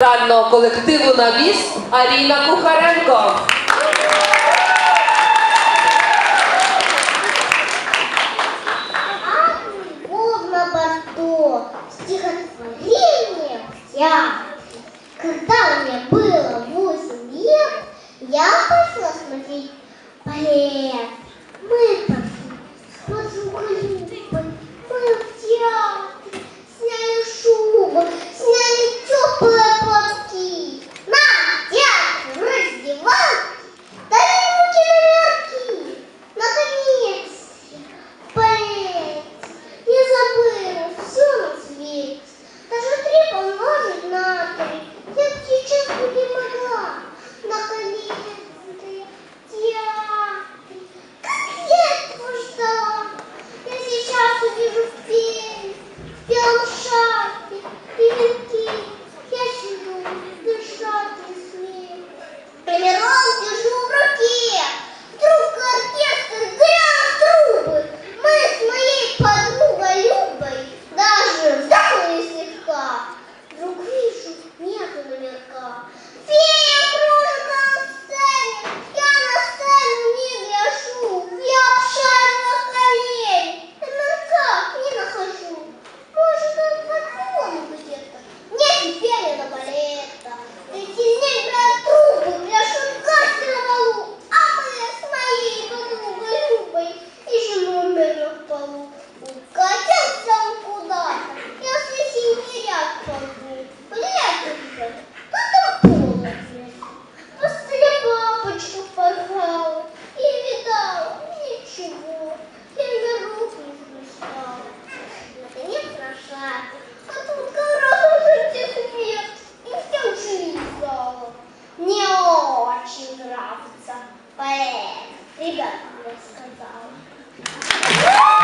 Данного колективу навіс Аріна Кухаренко. Был на борту стихотворение я. Когда мне было 8 лет, я пошла смотреть балет. Мы you were. about.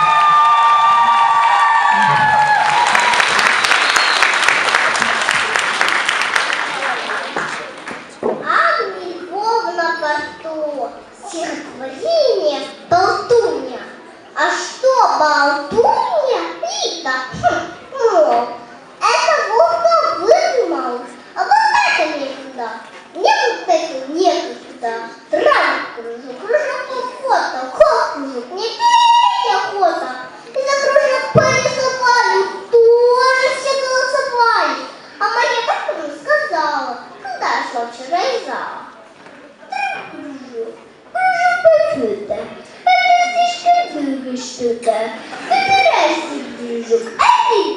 сюда. Красный кружок, а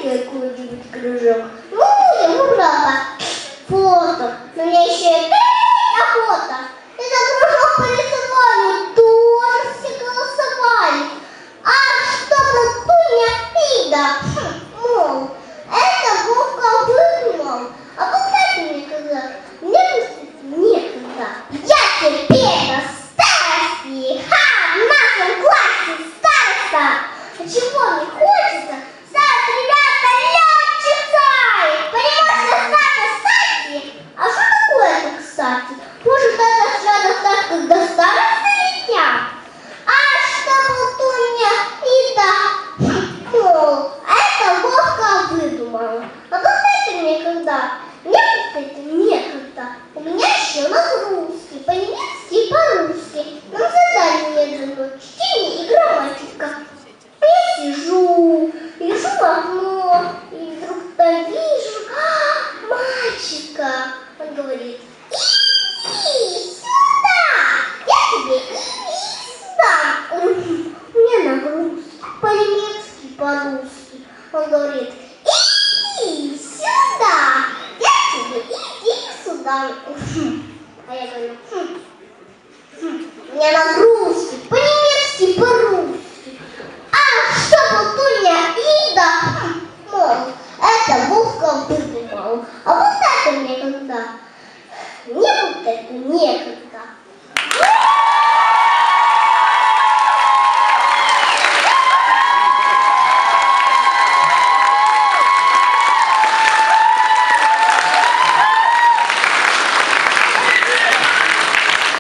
какой-нибудь кружок. Ну, будем, ура, фото. Но мне еще и охота. Это кружок по рисованию, тоже все голосовали. А что-то туня вида. 经过了 окно, и вдруг там вижу а, мальчика. Он говорит, иди сюда, я тебе иди сюда. У меня на русский, по-немецки, по-русски. Он говорит, иди сюда, я тебе иди сюда. А я говорю, хм, хм, хм мне надо это некогда.